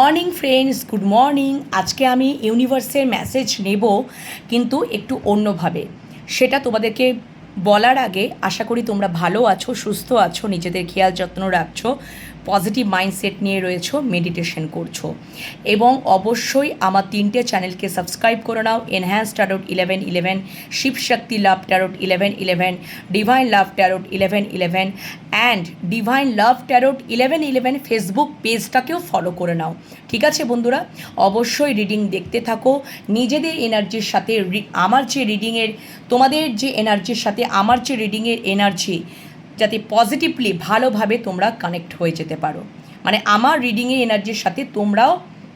Morning friends good morning আজকে আমি ইউনিভার্সের মেসেজ নেব, কিন্তু একটু অন্যভাবে। সেটা তোমাদেরকে বলার আগে আশা করি তোমরা ভালো আছো, সুস্থ আছো, নিজেদের খেয়াল যত্ন রাখছো। পজিটিভ মাইন্ডসেট নিয়ে রয়েছো মেডিটেশন করছ। এবং অবশ্যই আমার তিনটে চ্যানেলকে সাবস্ক্রাইব করে নাও enhance tarot eleven eleven Shivshakti love tarot eleven eleven divine love tarot eleven eleven and divine love tarot eleven eleven Facebook পেজটাকেও follow করে নাও। ঠিক আছে বন্ধুরা? অবশ্যই রিডিং দেখতে থাকো। নিজেদের এনার্জির সাথে আমার যে রিডিংয়ের তোমাদের যে এনার্জির সাথে আমার যে রিডিংয়ের এনার্জি যাতে পজিটিভলি ভালোভাবে তোমরা কানেক্ট হয়ে যেতে পারো। মানে আমার রিডিংয়ের এনার্জির সাথে তোমরাও,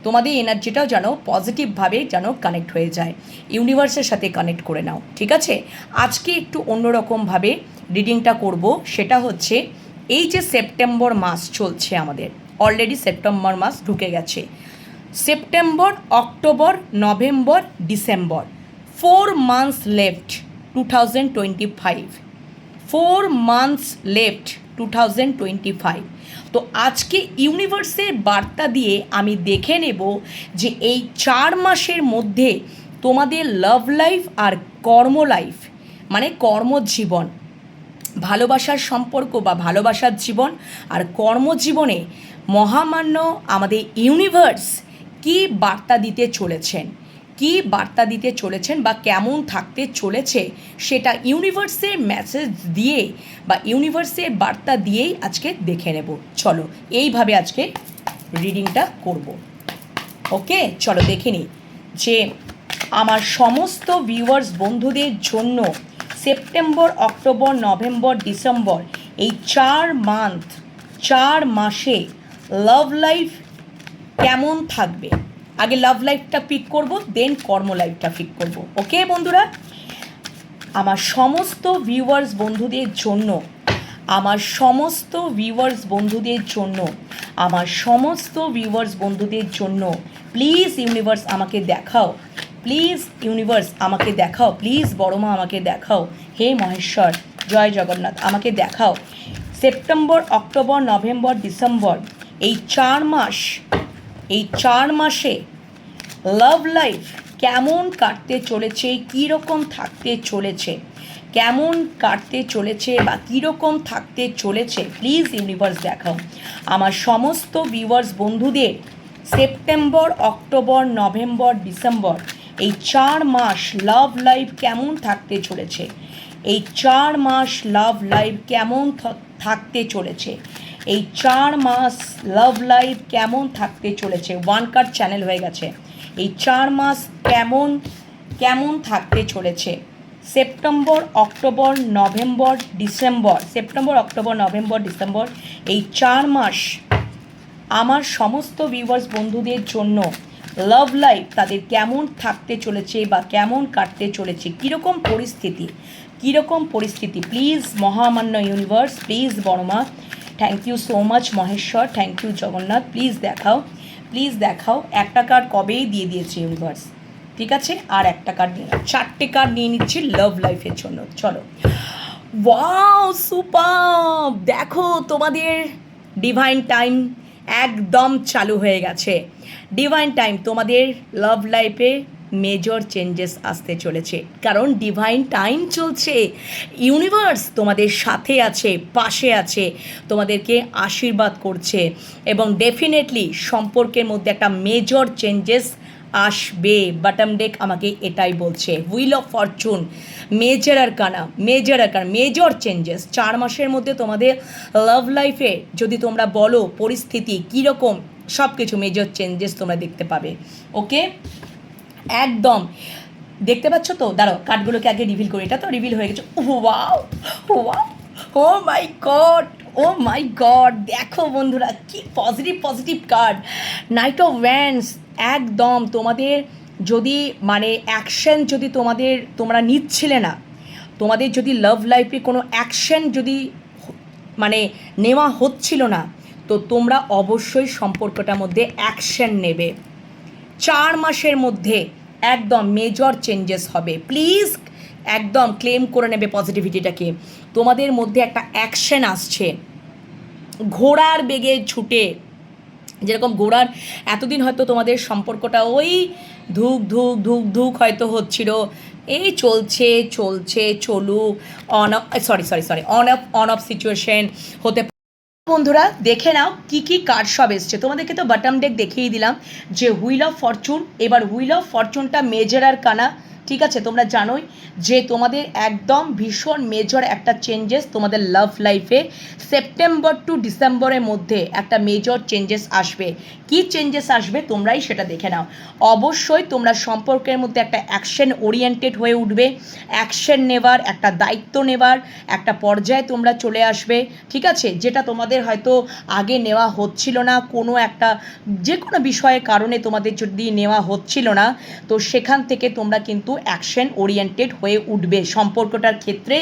তোমাদের এনার্জিটাও যেন পজিটিভভাবে যেন কানেক্ট হয়ে যায়। ইউনিভার্সের সাথে কানেক্ট করে নাও, ঠিক আছে? আজকে একটু অন্যরকমভাবে রিডিংটা করব, সেটা হচ্ছে এই যে সেপ্টেম্বর মাস চলছে আমাদের অলরেডি সেপ্টেম্বর মাস ঢুকে গেছে। September October November December four months left two thousand twenty five four months left two thousand twenty five. তো আজকে ইউনিভার্সের বার্তা দিয়ে আমি দেখে নেব যে এই চার মাসের মধ্যে তোমাদের লাভ লাইফ আর কর্ম লাইফ মানে কর্মজীবন, ভালোবাসার সম্পর্ক বা ভালোবাসার জীবন আর কর্মজীবনে মহামান্য আমাদের ইউনিভার্স কি বার্তা দিতে চলেছেন। কি বার্তা দিতে চলেছেন বা কেমন থাকতে চলেছে সেটা ইউনিভার্সের মেসেজ দিয়ে বা ইউনিভার্সের বার্তা দিয়েই আজকে দেখে নেব। চলো, এইভাবে আজকে রিডিংটা করব। ওকে চলো, দেখে নিই যে আমার সমস্ত ভিউয়ার্স বন্ধুদের জন্য সেপ্টেম্বর অক্টোবর নভেম্বর ডিসেম্বর এই চার মান্থ চার মাসে লাভ লাইফ কেমন থাকবে? আগে লাভ লাইফটা পিক করব দেন কর্ম লাইফটা পিক করব। ওকে বন্ধুরা? আমার সমস্ত ভিউয়ার্স বন্ধুদের জন্য, আমার সমস্ত ভিউয়ার্স বন্ধুদের জন্য, আমার সমস্ত ভিউয়ার্স বন্ধুদের জন্য প্লিজ ইউনিভার্স আমাকে দেখাও। প্লিজ ইউনিভার্স আমাকে দেখাও। প্লিজ বড়মা আমাকে দেখাও। হে মহেশ্বর, জয় জগন্নাথ, আমাকে দেখাও। সেপ্টেম্বর অক্টোবর নভেম্বর ডিসেম্বর এই চার মাস এই চার মাসে লাভ লাইফ কেমন কাটতে চলেছে, কীরকম থাকতে চলেছে, কেমন কাটতে চলেছে বা কীরকম থাকতে চলেছে প্লিজ ইউনিভার্স দেখাও। আমার সমস্ত ভিউয়ার্স বন্ধুদের সেপ্টেম্বর অক্টোবর নভেম্বর ডিসেম্বর এই চার মাস লাভ লাইফ কেমন থাকতে চলেছে, এই চার মাস লাভ লাইফ কেমন থাকতে চলেছে এই চার মাস লাভ লাইফ কেমন থাকতে চলেছে? ওয়ান কার্ড চ্যানেল হয়ে গেছে। এই চার মাস কেমন কেমন থাকতে চলেছে? September October November December September October November December এই চার মাস আমার সমস্ত ভিউয়ার্স বন্ধুদের জন্য লাভ লাইফ তাদের কেমন থাকতে চলেছে বা কেমন কাটতে চলেছে? কীরকম পরিস্থিতি? কীরকম পরিস্থিতি? প্লিজ মহামান্য universe please Varma thank you so much Maheshwar thank you Jagannath please দেখাও প্লিজ দেখাও একটা কার্ড কবেই দিয়ে দিয়েছে ইউনিভার্স ঠিক আছে? আর একটা কার্ড নিয়ে চারটে কার্ড নিয়ে নিচ্ছি লাভ লাইফের জন্য। চলো। ওয়াও সুপার দেখো, তোমাদের ডিভাইন টাইম একদম চালু হয়ে গেছে। ডিভাইন টাইম তোমাদের লাভ লাইফে মেজর চেঞ্জেস আসতে চলেছে। কারণ ডিভাইন টাইম চলছে। ইউনিভার্স তোমাদের সাথে আছে, পাশে আছে, তোমাদেরকে আশীর্বাদ করছে এবং ডেফিনেটলি সম্পর্কের মধ্যে একটা মেজর চেঞ্জেস আসবে। বাটাম ডেক আমাকে এটাই বলছে। Wheel of fortune major arcana major আর কানা মেজর চেঞ্জেস চার মাসের মধ্যে তোমাদের লাভ লাইফে যদি তোমরা বলো পরিস্থিতি কীরকম সব কিছু মেজর চেঞ্জেস তোমরা দেখতে পাবে। ওকে একদম। দেখতে পাচ্ছ তো? দাঁড়াও কার্ডগুলোকে আগে রিভিল করি। এটা তো রিভিল হয়ে গেছে। Wow wow oh my god oh my god দেখো বন্ধুরা, কি positive positive card knight of wands একদম। তোমাদের যদি মানে অ্যাকশন যদি তোমাদের, তোমরা নিচ্ছিলে না, তোমাদের যদি লাভ লাইফে কোনো অ্যাকশন যদি মানে নেওয়া হচ্ছিল না, তো তোমরা অবশ্যই সম্পর্কটার মধ্যে অ্যাকশন নেবে। চার মাসের মধ্যে একদম মেজর চেঞ্জেস হবে। প্লিজ একদম ক্লেম করে নেবে পজিটিভিটিটাকে তোমাদের মধ্যে একটা অ্যাকশন আসছে। ঘোড়ার বেগে ছুটে। যেরকম গোড়ার এতদিন হয়তো তোমাদের সম্পর্কটা ওই ধুক ধুক ধুক ধুক হয়তো হচ্ছিল। এই চলছে চলছে, চলুক on off sorry sorry sorry on off on off situation হতে। বন্ধুরা, দেখে নাও কি কি কার্ড সব এসছে। তোমাদেরকে তো বাটাম ডেক দেখিয়ে দিলাম যে হুইল অফ ফরচুন এবার হুইল অফ ফরচুনটা মেজর আর কানা, ঠিক আছে? তোমরা জানোই যে তোমাদের একদম ভীষণ মেজর একটা চেঞ্জেস তোমাদের লাভ লাইফে সেপ্টেম্বর টু ডিসেম্বরের মধ্যে একটা মেজর চেঞ্জেস আসবে। কি চেঞ্জেস আসবে তোমরাই সেটা দেখে নাও। অবশ্যই তোমরা সম্পর্কের মধ্যে একটা অ্যাকশন ওরিয়েন্টেড হয়ে উঠবে। অ্যাকশন নেবার, একটা দায়িত্ব নেবার, একটা পর্যায়ে তোমরা চলে আসবে, ঠিক আছে? যেটা তোমাদের হয়তো আগে নেওয়া হচ্ছিল না, কোনো একটা, যে কোনো বিষয়ের কারণে তোমাদের যদি নেওয়া হচ্ছিল না, তো সেখান থেকে তোমরা কিন্তু অ্যাকশন ওরিয়েন্টেড হয়ে উঠবে সম্পর্কটার ক্ষেত্রে।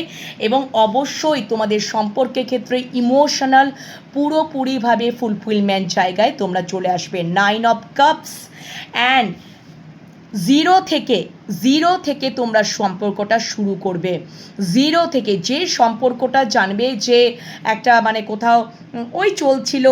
এবং অবশ্যই তোমাদের সম্পর্কের ক্ষেত্রে ইমোশনাল পুরোপুরিভাবে ফুলফিলমেন্ট জায়গায় তোমরা চলে আসবে। Nine of cups and zero থেকে জিরো থেকে তোমরা সম্পর্কটা শুরু করবে। জিরো থেকে যে সম্পর্কটা জানবে যে একটা মানে কোথাও ওই চলছিল,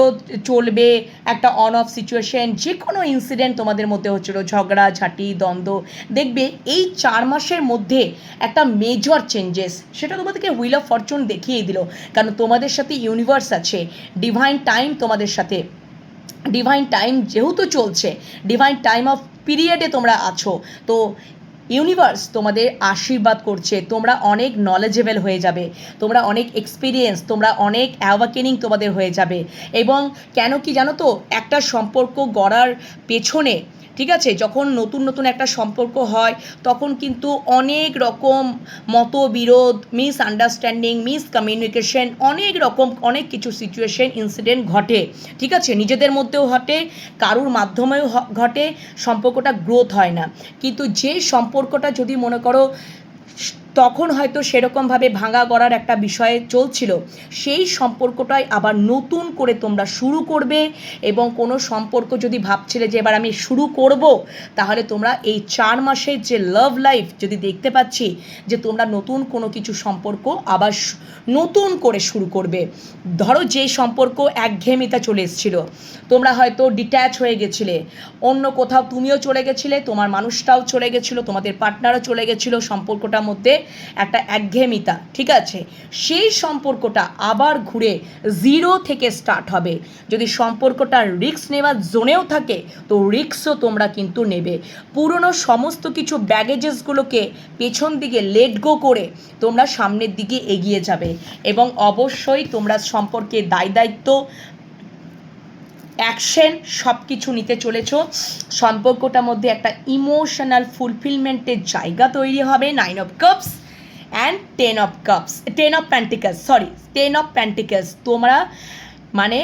চলবে, একটা অন অফ সিচুয়েশন যে কোনো ইনসিডেন্ট তোমাদের মধ্যে হচ্ছিল, ঝগড়া, ঝাঁটি, দ্বন্দ্ব, দেখবে এই চার মাসের মধ্যে একটা মেজর চেঞ্জেস সেটা তোমাদেরকে হুইল অফ ফরচুন দেখিয়ে দিল। কারণ তোমাদের সাথে ইউনিভার্স আছে ডিভাইন টাইম তোমাদের সাথে। ডিভাইন টাইম যেহেতু চলছে ডিভাইন টাইম অফ পিরিয়ডে তোমরা আছো, তো ইউনিভার্স তোমাদের আশীর্বাদ করছে, তোমরা অনেক নলেজেবল হয়ে যাবে, তোমরা অনেক এক্সপিরিয়েন্স তোমরা অনেক অ্যাওয়াকেনিং তোমাদের হয়ে যাবে এবং কেন কি জানো তো, একটা সম্পর্ক গড়ার পেছনে ঠিক আছে? যখন নতুন নতুন একটা সম্পর্ক হয়, তখন কিন্তু অনেক রকম মতবিরোধ মিস আন্ডারস্ট্যান্ডিং মিস কমিউনিকেশন অনেক রকম, অনেক কিছু সিচুয়েশন ইনসিডেন্ট ঘটে। ঠিক আছে? নিজেদের মধ্যেও ঘটে, কারুর মাধ্যমেও ঘটে, সম্পর্কটা গ্রোথ হয় না। কিন্তু যে সম্পর্কটা যদি মনে করো তখন হয়তো সেরকমভাবে ভাঙা গড়ার একটা বিষয়ে চলছিল। সেই সম্পর্কটাই আবার নতুন করে তোমরা শুরু করবে এবং কোনো সম্পর্ক যদি ভাবছিলে যে এবার আমি শুরু করব, তাহলে তোমরা এই চার মাসের যে লাভ লাইফ যদি দেখতে পাচ্ছি যে তোমরা নতুন কোনো কিছু সম্পর্ক আবার নতুন করে শুরু করবে। ধরো যে সম্পর্ক একঘেয়েমিতা চলে এসেছিল। তোমরা হয়তো ডিট্যাচ হয়ে গেছিলে। অন্য কোথাও তুমিও চলে গেছিলে, তোমার মানুষটাও চলে গেছিল, তোমাদের পার্টনারও চলে গেছিল সম্পর্কটার মধ্যে। একটা একঘেয়েমিতা, ঠিক আছে? সেই সম্পর্কটা আবার ঘুরে জিরো থেকে স্টার্ট হবে। যদি সম্পর্কটা রিস্ক নেওয়ার জোনেও থাকে, তো রিক্সও তোমরা কিন্তু নেবে। পুরনো সমস্ত কিছু ব্যাগেজেসগুলোকে পেছন দিকে লেট গো করে তোমরা সামনের দিকে এগিয়ে যাবে। এবং অবশ্যই তোমরা সম্পর্কে দায় দায়িত্ব অ্যাকশন সব কিছু নিতে চলেছ। সম্পর্কটার মধ্যে একটা ইমোশনাল ফুলফিলমেন্টের জায়গা তৈরি হবে nine of cups and ten of cups ten of pentacles sorry ten of pentacles তোমরা মানে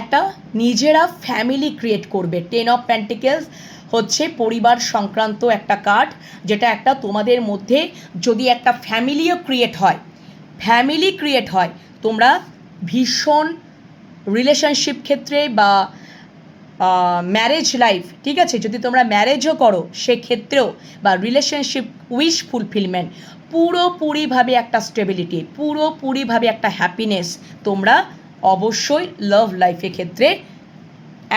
একটা নিজেরা ফ্যামিলি ক্রিয়েট করবে। টেন অফ প্যান্টিকেলস হচ্ছে পরিবার সংক্রান্ত একটা কার্ড যেটা একটা তোমাদের মধ্যে যদি একটা ফ্যামিলিও ক্রিয়েট হয় ফ্যামিলি ক্রিয়েট হয়, তোমরা ভীষণ রিলেশনশিপ ক্ষেত্রে বা ম্যারেজ লাইফ ঠিক আছে? যদি তোমরা ম্যারেজও করো, সেক্ষেত্রেও বা রিলেশনশিপ উইশ ফুলফিলমেন্ট পুরোপুরিভাবে একটা স্টেবিলিটি পুরোপুরিভাবে একটা হ্যাপিনেস তোমরা অবশ্যই লাভ লাইফের ক্ষেত্রে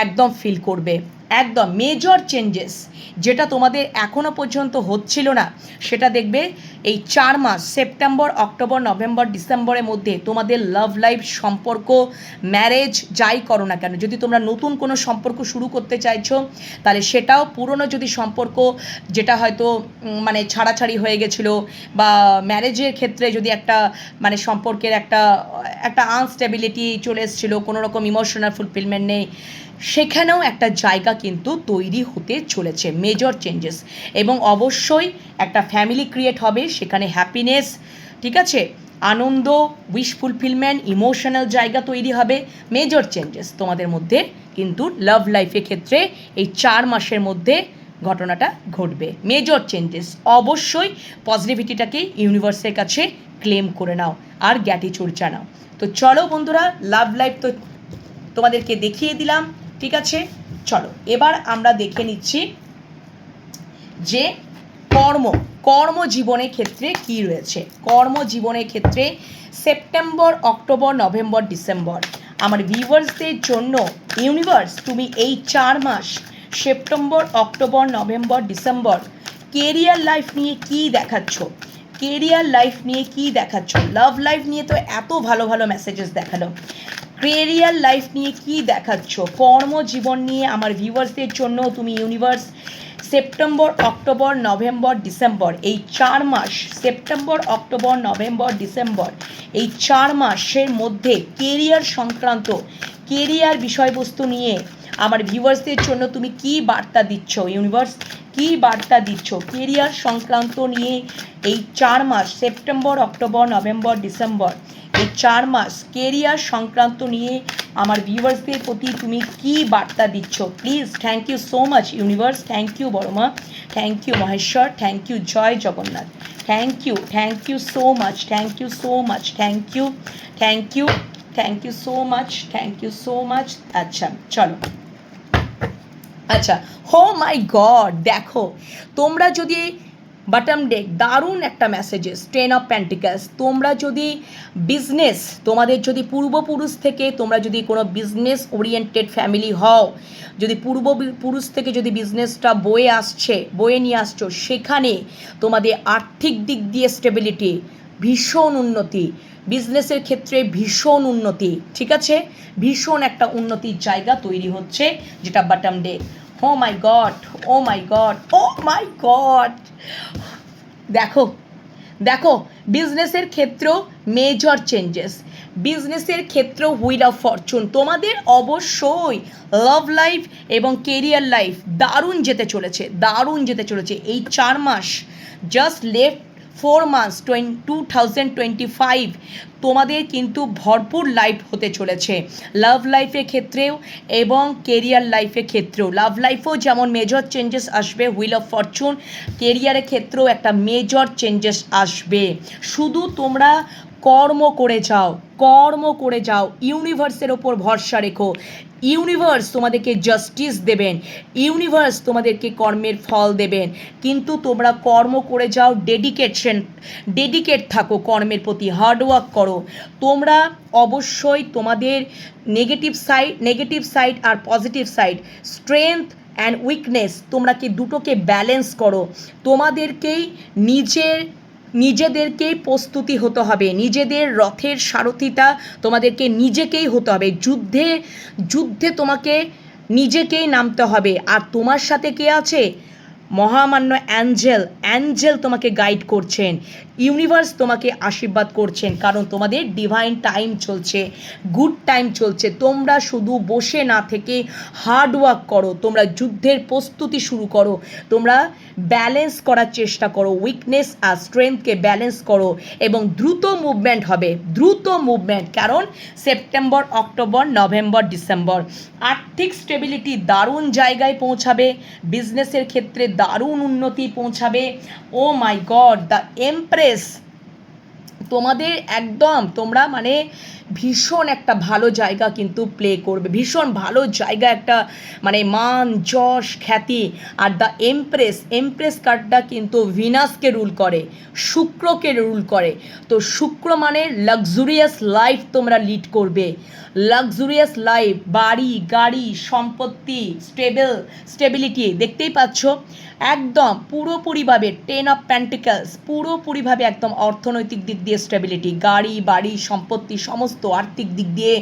একদম ফিল করবে। একদম মেজর চেঞ্জেস যেটা তোমাদের এখনও পর্যন্ত হচ্ছিল না, সেটা দেখবে এই চার মাস সেপ্টেম্বর অক্টোবর নভেম্বর ডিসেম্বরের মধ্যে তোমাদের লাভ লাইফ সম্পর্ক ম্যারেজ যাই করো না কেন, যদি তোমরা নতুন কোনো সম্পর্ক শুরু করতে চাইছো, তাহলে সেটাও পুরনো যদি সম্পর্ক যেটা হয়তো মানে ছাড়াছাড়ি হয়ে গেছিল বা ম্যারেজের ক্ষেত্রে যদি একটা মানে সম্পর্কের একটা একটা আনস্টেবিলিটি চলে এসেছিল, কোনো রকম ইমোশনাল ফুলফিলমেন্ট নেই সেখানেও একটা জায়গা কিন্তু তৈরি হতে চলেছে মেজর চেঞ্জেস এবং অবশ্যই একটা ফ্যামিলি ক্রিয়েট হবে, সেখানে হ্যাপিনেস ঠিক আছে? আনন্দ উইশ ফুলফিলমেন্ট ইমোশনাল জায়গা তৈরি হবে মেজর চেঞ্জেস তোমাদের মধ্যে কিন্তু লাভ লাইফের ক্ষেত্রে এই চার মাসের মধ্যে ঘটনাটা ঘটবে। মেজর চেঞ্জেস অবশ্যই পজিটিভিটিটাকে ইউনিভার্সের কাছে ক্লেম করে নাও আর গ্যাটিচিউড জানাও তো চলো বন্ধুরা লাভ লাইফ তো তোমাদেরকে দেখিয়ে দিলাম। ঠিক আছে? চলো, এবার আমরা দেখে নিচ্ছি যে কর্ম কর্মজীবনের ক্ষেত্রে কি রয়েছে? কর্মজীবনের ক্ষেত্রে সেপ্টেম্বর, অক্টোবর, নভেম্বর, ডিসেম্বর। আমার ভিউয়ার্সদের জন্য, ইউনিভার্স, তুমি এই চার মাস, September, October, November, December, career life নিয়ে কি দেখাচ্ছ? কেরিয়ার লাইফ নিয়ে কি দেখাচ্ছ? লাভ লাইফ নিয়ে তো এত ভালো ভালো মেসেজেস দেখাল। কেরিয়ার লাইফ নিয়ে কি দেখাচ্ছ? কর্মজীবন নিয়ে আমার ভিউয়ার্সদের জন্য তুমি universe September October November December এই চার মাস সেপ্টেম্বর অক্টোবর নভেম্বর ডিসেম্বর এই চার মাসের মধ্যে কেরিয়ার সংক্রান্ত কেরিয়ার বিষয়বস্তু নিয়ে আমার ভিউয়ার্সদের জন্য তুমি কি বার্তা দিচ্ছ ইউনিভার্স কি বার্তা দিচ্ছ? কেরিয়ার সংক্রান্ত নিয়ে এই চার মাস সেপ্টেম্বর অক্টোবর নভেম্বর ডিসেম্বর এই চার মাস কেরিয়ার সংক্রান্ত নিয়ে আমার ভিউয়ার্সদের প্রতি তুমি কি বার্তা দিচ্ছ? Please thank you so much universe thank you বড়মা। Thank you Maheshwar. Thank you Joy Jagannath. Thank you thank you so much thank you so much thank you thank you thank you so much thank you so much আচ্ছা চলো। আচ্ছা হো মাই god দেখো, তোমরা যদি বাটম day, দারুণ একটা messages ten of pentacles তোমরা যদি বিজনেস তোমাদের যদি পূর্বপুরুষ থেকে তোমরা যদি কোনো বিজনেস ওরিয়েন্টেড ফ্যামিলি হও, যদি পূর্ব পুরুষ থেকে যদি বিজনেসটা বয়ে আসছে, বয়ে নিয়ে আসছো, সেখানে তোমাদের আর্থিক দিক দিয়ে স্টেবিলিটি ভীষণ উন্নতি। বিজনেসের ক্ষেত্রে ভীষণ উন্নতি, ঠিক আছে? ভীষণ একটা উন্নতির জায়গা তৈরি হচ্ছে, যেটা বাটাম ডে ও my god oh my god oh my god দেখো দেখো বিজনেসের ক্ষেত্রেও মেজর চেঞ্জেস বিজনেসের ক্ষেত্র হুইল অফ ফরচুন তোমাদের অবশ্যই লাভ লাইফ এবং কেরিয়ার লাইফ দারুণ যেতে চলেছে, দারুণ যেতে চলেছে। এই চার মাস just left four months, twenty, two thousand twenty five, তোমাদের কিন্তু ভরপুর লাইফ হতে চলেছে। লাভ লাইফের ক্ষেত্রেও এবং কেরিয়ার লাইফের ক্ষেত্রেও। লাভ লাইফেও যেমন মেজর চেঞ্জেস আসবে হুইল অফ ফরচুন কেরিয়ারের ক্ষেত্রেও একটা মেজর চেঞ্জেস আসবে। শুধু তোমরা কর্ম করে যাও, কর্ম করে যাও ইউনিভার্সের ওপর ভরসা রেখো। ইউনিভার্স তোমাদেরকে জাস্টিস দেবেন ইউনিভার্স তোমাদেরকে কর্মের ফল দেবেন। কিন্তু তোমরা কর্ম করে যাও ডেডিকেশন ডেডিকেট থাকো, কর্মের প্রতি হার্ডওয়ার্ক করো। তোমরা অবশ্যই তোমাদের negative side negative side R positive side strength and weakness তোমরা কি দুটোকে ব্যালেন্স করো। তোমাদেরকেই নিজের নিজেদেরকেই প্রস্তুতি হতে হবে, নিজেদের রথের সারথিতা তোমাদেরকে নিজেকেই হতে হবে, যুদ্ধে যুদ্ধে তোমাকে নিজেকেই নামতে হবে। আর তোমার সাথে কে আছে? মহামান্য অ্যাঞ্জেল অ্যাঞ্জেল তোমাকে গাইড করছেন। ইউনিভার্স তোমাকে আশীর্বাদ করছেন, কারণ তোমাদের ডিভাইন টাইম চলছে গুড টাইম চলছে। তোমরা শুধু বসে না থেকে হার্ড ওয়ার্ক করো, তোমরা যুদ্ধের প্রস্তুতি শুরু করো, তোমরা ব্যালেন্স করার চেষ্টা করো উইকনেস আর স্ট্রেংথকে ব্যালেন্স করো এবং দ্রুত মুভমেন্ট হবে, দ্রুত মুভমেন্ট কারণ সেপ্টেম্বর অক্টোবর নভেম্বর ডিসেম্বর আর্থিক স্টেবিলিটি দারুণ জায়গায় পৌঁছাবে বিজনেসের ক্ষেত্রে দারুণ উন্নতি পৌঁছাবে। Oh my god the empress তোমাদের একদম, তোমরা মানে ভীষণ একটা ভালো জায়গা কিন্তু প্লে করবে। ভীষণ ভালো জায়গা একটা মানে মান, যশ, খ্যাতি আর দ্য এমপ্রেস এমপ্রেস কার্ডটা কিন্তু ভিনাসকে রুল করে, শুক্রকে রুল করে। তো শুক্র মানে লাক্সুরিয়াস লাইফ তোমরা লিড করবে। লাক্সুরিয়াস লাইফ বাড়ি, গাড়ি, সম্পত্তি স্টেবল স্টেবিলিটি দেখতেই পাচ্ছ? একদম পুরোপুরিভাবে টেন অফ প্যান্টিকালস পুরোপুরিভাবে একদম অর্থনৈতিক দিক দিয়ে স্টেবিলিটি গাড়ি, বাড়ি, সম্পত্তি, সমস্ত আর্থিক দিক দিয়ে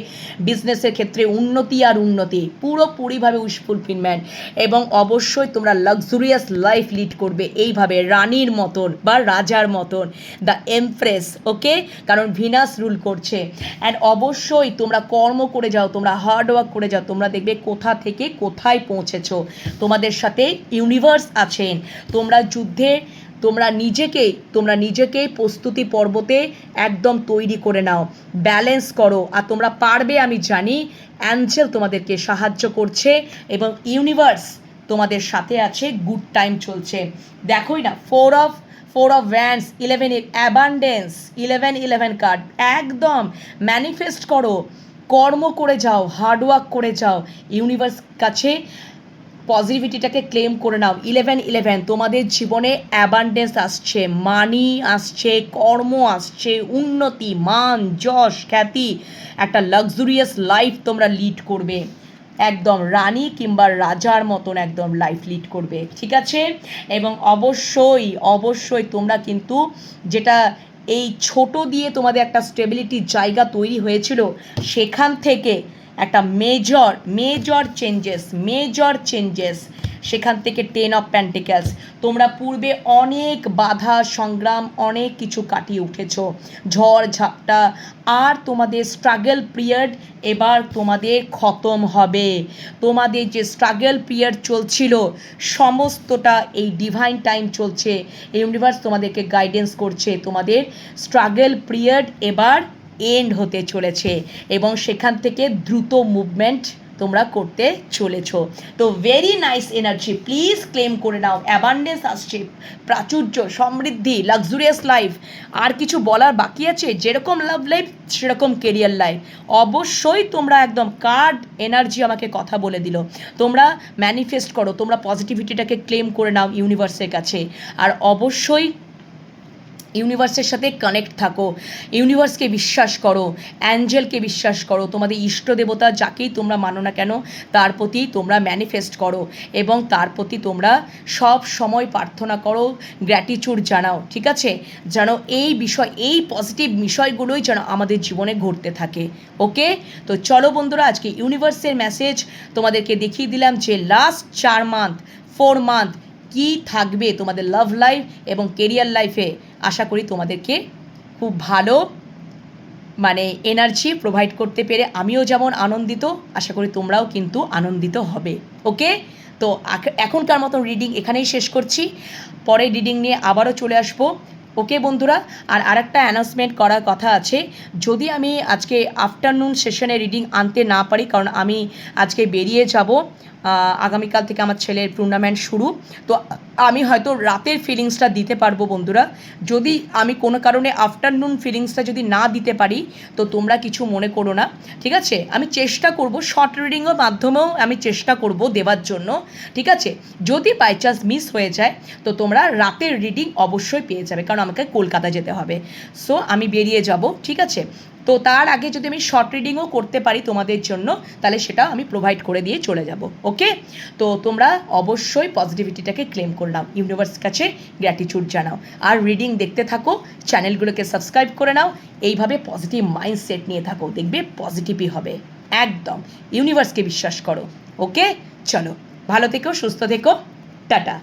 বিজনেসের ক্ষেত্রে উন্নতি আর উন্নতি, পুরোপুরিভাবে উইশ ফুলফিলমেন্ট এবং অবশ্যই তোমরা লাক্সুরিয়াস লাইফ লিড করবে এইভাবে রানীর মতন বা রাজার মতন দ্য এমপ্রেস ওকে কারণ ভিনাস রুল করছে অ্যান্ড অবশ্যই তোমরা কর্ম করে যাও, তোমরা হার্ড ওয়ার্ক করে যাও, তোমরা দেখবে কোথা থেকে কোথায় পৌঁছেছো, তোমাদের সাথে ইউনিভার্স আছেন। তোমরা যুদ্ধে, তোমরা নিজেকেই তোমরা নিজেকেই প্রস্তুতি পর্বতে একদম তৈরি করে নাও। ব্যালেন্স করো। আর তোমরা পারবে, আমি জানি। অ্যাঞ্জেল তোমাদেরকে সাহায্য করছে এবং ইউনিভার্স তোমাদের সাথে আছে। গুড টাইম চলছে। দেখোই না, four of four of wands, eleven abundance, eleven eleven card, একদম ম্যানিফেস্ট করো। কর্ম করে যাও হার্ডওয়ার্ক করে যাও। ইউনিভার্স কাছে পজিটিভিটিটাকে ক্লেম করে নাও। ইলেভেন ইলেভেন তোমাদের জীবনে অ্যাবান্ডেন্স আসছে মানি আসছে, কর্ম আসছে, উন্নতি, মান, যশ, খ্যাতি, একটা লাক্সুরিয়াস লাইফ তোমরা লিড করবে। একদম রানী কিংবা রাজার মতন একদম লাইফ লিড করবে, ঠিক আছে? এবং অবশ্যই অবশ্যই তোমরা কিন্তু যেটা এই ছোট দিয়ে তোমাদের একটা স্টেবিলিটির জায়গা তৈরি হয়েছিল, সেখান থেকে একটা major major changes major changes সেখান থেকে টেন অফ প্যান্টিক্যালস তোমরা পূর্বে অনেক বাধা, সংগ্রাম, অনেক কিছু কাটিয়ে উঠেছো। ঝড়, ঝাপটা। আর তোমাদের স্ট্রাগল পিরিয়ড এবার তোমাদের খতম হবে। তোমাদের যে স্ট্রাগল পিরিয়ড চলছিল, সমস্তটা এই ডিভাইন টাইম চলছে। ইউনিভার্স তোমাদেরকে গাইডেন্স করছে। তোমাদের স্ট্রাগল পিরিয়ড এবার এন্ড হতে চলেছে এবং সেখান থেকে দ্রুত মুভমেন্ট তোমরা করতে চলেছ। তো very nice energy please claim করে নাও। অ্যাবান্ডেন্স আসছে, প্রাচুর্য, সমৃদ্ধি লাক্সুরিয়াস লাইফ আর কিছু বলার বাকি আছে? যেরকম লাভ লাইফ সেরকম কেরিয়ার লাইফ অবশ্যই তোমরা একদম কার্ড এনার্জি আমাকে কথা বলে দিল। তোমরা ম্যানিফেস্ট করো, তোমরা পজিটিভিটিটাকে ক্লেম করে নাও ইউনিভার্সের কাছে। আর অবশ্যই ইউনিভার্সের সাথে কানেক্ট থাকো, ইউনিভার্সকে বিশ্বাস করো, অ্যাঞ্জেলকে বিশ্বাস করো, তোমাদের ইষ্ট দেবতা যাকেই তোমরা মানো না কেন, তার প্রতি তোমরা ম্যানিফেস্ট করো এবং তার প্রতি তোমরা সব সময় প্রার্থনা করো গ্র্যাটিচিউড জানাও, ঠিক আছে? যেন এই বিষয়, এই পজিটিভ বিষয়গুলোই যেন আমাদের জীবনে ঘটতে থাকে, ওকে? তো চলো বন্ধুরা, আজকে ইউনিভার্সের মেসেজ তোমাদেরকে দেখিয়ে দিলাম যে লাস্ট চার মান্থ ফোর মান্থ কি থাকবে তোমাদের লাভ লাইফ এবং কেরিয়ার লাইফে আশা করি তোমাদেরকে খুব ভালো মানে এনার্জি প্রোভাইড করতে পেরে আমিও যেমন আনন্দিত, আশা করি তোমরাও কিন্তু আনন্দিত হবে। ওকে তো এখনকার মতন রিডিং এখানেই শেষ করছি। পরে রিডিং নিয়ে আবারও চলে আসব। ওকে বন্ধুরা? আর আরেকটা অ্যানাউন্সমেন্ট করার কথা আছে। যদি আমি আজকে আফটারনুন সেশনে রিডিং আনতে না পারি, কারণ আমি আজকে বেরিয়ে যাব আগামীকাল থেকে আমার ছেলের টুর্নামেন্ট শুরু। তো আমি হয়তো রাতের ফিলিংসটা দিতে পারব বন্ধুরা। যদি আমি কোনো কারণে আফটারনুন ফিলিংসটা যদি না দিতে পারি, তো তোমরা কিছু মনে করো না, ঠিক আছে? আমি চেষ্টা করব শর্ট রিডিংয়ের মাধ্যমেও আমি চেষ্টা করব দেওয়ার জন্য, ঠিক আছে? যদি বাই চান্স মিস হয়ে যায়, তো তোমরা রাতের রিডিং অবশ্যই পেয়ে যাবে, কারণ আমাকে কলকাতা যেতে হবে। সো আমি বেরিয়ে যাব, ঠিক আছে? তো তার আগে যদি আমি শর্ট রিডিংও করতে পারি তোমাদের জন্য, তাহলে সেটা আমি প্রোভাইড করে দিয়ে চলে যাব ওকে তো তোমরা অবশ্যই পজিটিভিটিটাকে ক্লেম করলাম ইউনিভার্স কাছে গ্র্যাটিচিউড জানাও। আর রিডিং দেখতে থাকো চ্যানেলগুলোকে সাবস্ক্রাইব করে নাও, এইভাবে পজিটিভ মাইন্ডসেট নিয়ে থাকো, দেখবে পজিটিভই হবে, একদম। ইউনিভার্সকে বিশ্বাস করো ওকে চলো, ভালো থেকো, সুস্থ থেকো, টাটা।